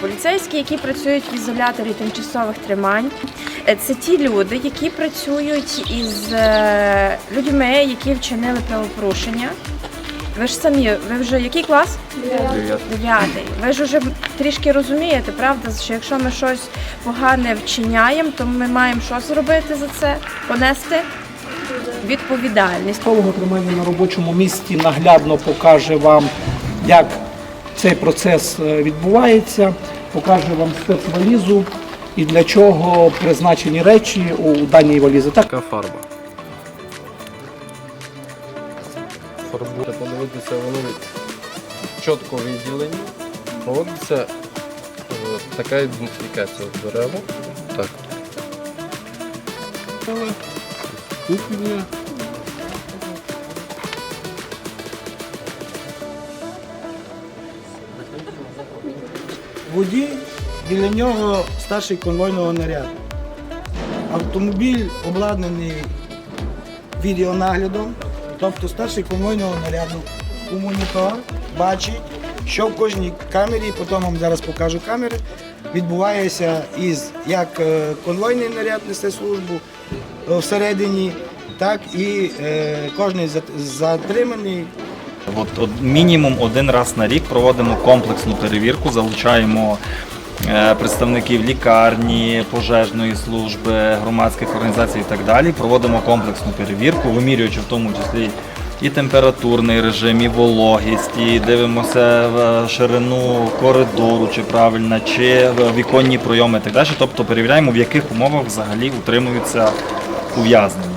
Поліцейські, які працюють в ізоляторі тимчасових тримань, е, це ті люди, які працюють із е, людьми, які вчинили правопорушення. Ви ж самі, ви вже який клас? Дев'ятий. Ви ж уже трішки розумієте, правда, що якщо ми щось погане вчиняємо, то ми маємо що зробити за це? Понести відповідальність. Психолого тримання на робочому місці наглядно покаже вам, як цей процес е, відбувається, покаже вам спецвалізу і для чого призначені речі у даній валізі. Так, Така фарба. Фарбує, подивитися, вони чітко виділені. Проводиться е, така ідентифікація. Беремо. Так. Ступіння. Водій, біля нього старший конвойного наряду. Автомобіль обладнаний відеонаглядом, тобто старший конвойного наряду у монітор бачить, що в кожній камері, потім вам зараз покажу камери, відбувається із як е, конвойний наряд несе службу е, всередині, так і е, кожний затриманий От, от мінімум один раз на рік проводимо комплексну перевірку, залучаємо е, представників лікарні, пожежної служби, громадських організацій і так далі. Проводимо комплексну перевірку, вимірюючи в тому числі і температурний режим, і вологість, і дивимося е, ширину коридору, чи правильно, чи е, віконні пройоми і так далі. Тобто перевіряємо, в яких умовах взагалі утримуються ув'язнені.